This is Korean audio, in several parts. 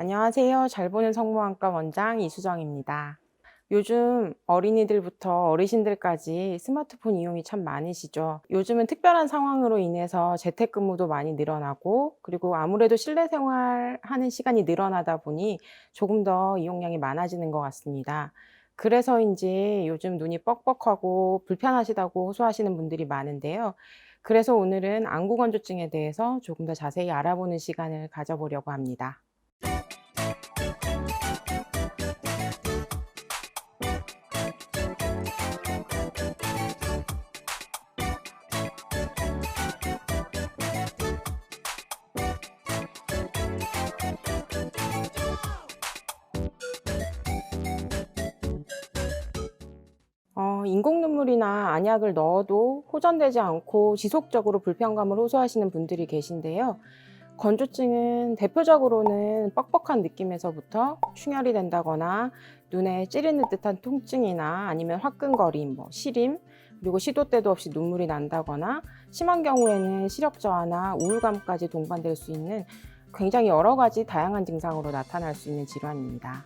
안녕하세요. 잘 보는 성모학과 원장 이수정입니다. 요즘 어린이들부터 어르신들까지 스마트폰 이용이 참 많으시죠. 요즘은 특별한 상황으로 인해서 재택근무도 많이 늘어나고, 그리고 아무래도 실내 생활하는 시간이 늘어나다 보니 조금 더 이용량이 많아지는 것 같습니다. 그래서인지 요즘 눈이 뻑뻑하고 불편하시다고 호소하시는 분들이 많은데요. 그래서 오늘은 안구건조증에 대해서 조금 더 자세히 알아보는 시간을 가져보려고 합니다. 인공 눈물이나 안약을 넣어도 호전되지 않고 지속적으로 불편감을 호소하시는 분들이 계신데요. 건조증은 대표적으로는 뻑뻑한 느낌에서부터 충혈이 된다거나 눈에 찌르는 듯한 통증이나 아니면 화끈거림, 뭐 시림, 그리고 시도 때도 없이 눈물이 난다거나 심한 경우에는 시력 저하나 우울감까지 동반될 수 있는 굉장히 여러 가지 다양한 증상으로 나타날 수 있는 질환입니다.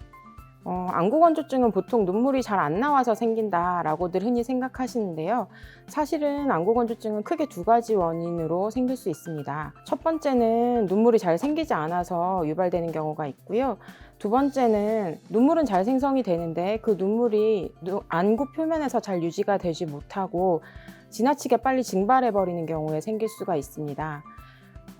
어, 안구건조증은 보통 눈물이 잘 안 나와서 생긴다라고들 흔히 생각하시는데요. 사실은 안구건조증은 크게 두 가지 원인으로 생길 수 있습니다. 첫 번째는 눈물이 잘 생기지 않아서 유발되는 경우가 있고요. 두 번째는 눈물은 잘 생성이 되는데 그 눈물이 누- 안구 표면에서 잘 유지가 되지 못하고 지나치게 빨리 증발해버리는 경우에 생길 수가 있습니다.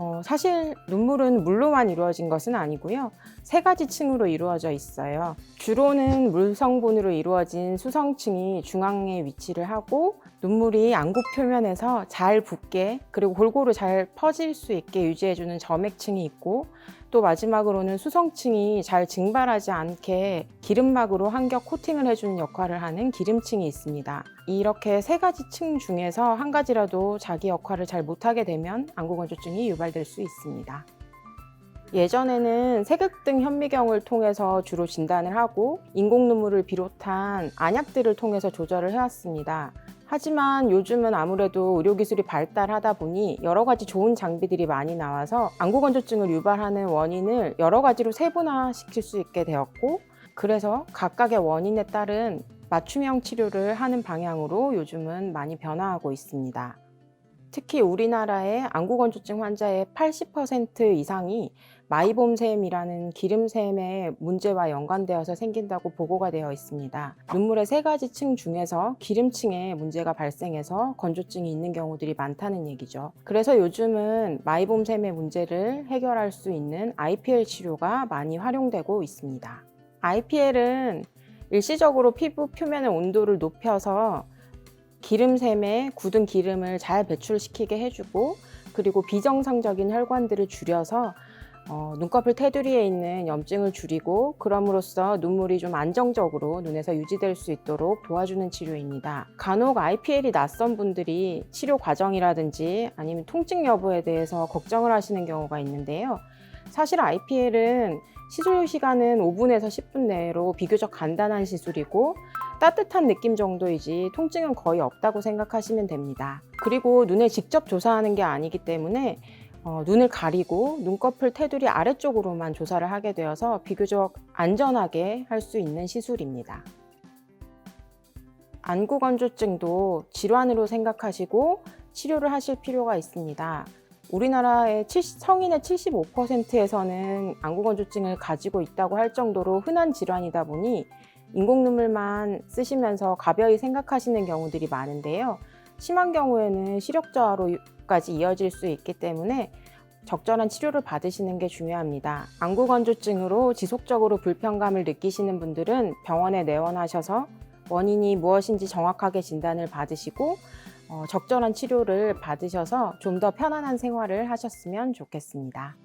어, 사실 눈물은 물로만 이루어진 것은 아니고요. 세 가지 층으로 이루어져 있어요. 주로는 물 성분으로 이루어진 수성층이 중앙에 위치를 하고 눈물이 안구 표면에서 잘 붓게 그리고 골고루 잘 퍼질 수 있게 유지해주는 점액층이 있고 또 마지막으로는 수성층이 잘 증발하지 않게 기름막으로 한겹 코팅을 해주는 역할을 하는 기름층이 있습니다. 이렇게 세 가지 층 중에서 한 가지라도 자기 역할을 잘 못하게 되면 안구건조증이 유발될 수 있습니다. 예전에는 세극 등 현미경을 통해서 주로 진단을 하고 인공 눈물을 비롯한 안약들을 통해서 조절을 해왔습니다. 하지만 요즘은 아무래도 의료기술이 발달하다 보니 여러 가지 좋은 장비들이 많이 나와서 안구건조증을 유발하는 원인을 여러 가지로 세분화시킬 수 있게 되었고 그래서 각각의 원인에 따른 맞춤형 치료를 하는 방향으로 요즘은 많이 변화하고 있습니다. 특히 우리나라의 안구건조증 환자의 80% 이상이 마이봄샘이라는 기름샘의 문제와 연관되어서 생긴다고 보고가 되어 있습니다. 눈물의 세 가지 층 중에서 기름층에 문제가 발생해서 건조증이 있는 경우들이 많다는 얘기죠. 그래서 요즘은 마이봄샘의 문제를 해결할 수 있는 IPL 치료가 많이 활용되고 있습니다. IPL은 일시적으로 피부 표면의 온도를 높여서 기름샘에 굳은 기름을 잘 배출시키게 해주고 그리고 비정상적인 혈관들을 줄여서 어, 눈꺼풀 테두리에 있는 염증을 줄이고 그럼으로써 눈물이 좀 안정적으로 눈에서 유지될 수 있도록 도와주는 치료입니다. 간혹 IPL이 낯선 분들이 치료 과정이라든지 아니면 통증 여부에 대해서 걱정을 하시는 경우가 있는데요. 사실 IPL은 시술 시간은 5분에서 10분 내로 비교적 간단한 시술이고 따뜻한 느낌 정도이지 통증은 거의 없다고 생각하시면 됩니다. 그리고 눈에 직접 조사하는 게 아니기 때문에 어, 눈을 가리고 눈꺼풀 테두리 아래쪽으로만 조사를 하게 되어서 비교적 안전하게 할 수 있는 시술입니다. 안구건조증도 질환으로 생각하시고 치료를 하실 필요가 있습니다. 우리나라의 70, 성인의 75%에서는 안구건조증을 가지고 있다고 할 정도로 흔한 질환이다 보니 인공눈물만 쓰시면서 가벼이 생각하시는 경우들이 많은데요. 심한 경우에는 시력 저하로까지 이어질 수 있기 때문에 적절한 치료를 받으시는 게 중요합니다. 안구건조증으로 지속적으로 불편감을 느끼시는 분들은 병원에 내원하셔서 원인이 무엇인지 정확하게 진단을 받으시고 어, 적절한 치료를 받으셔서 좀 더 편안한 생활을 하셨으면 좋겠습니다.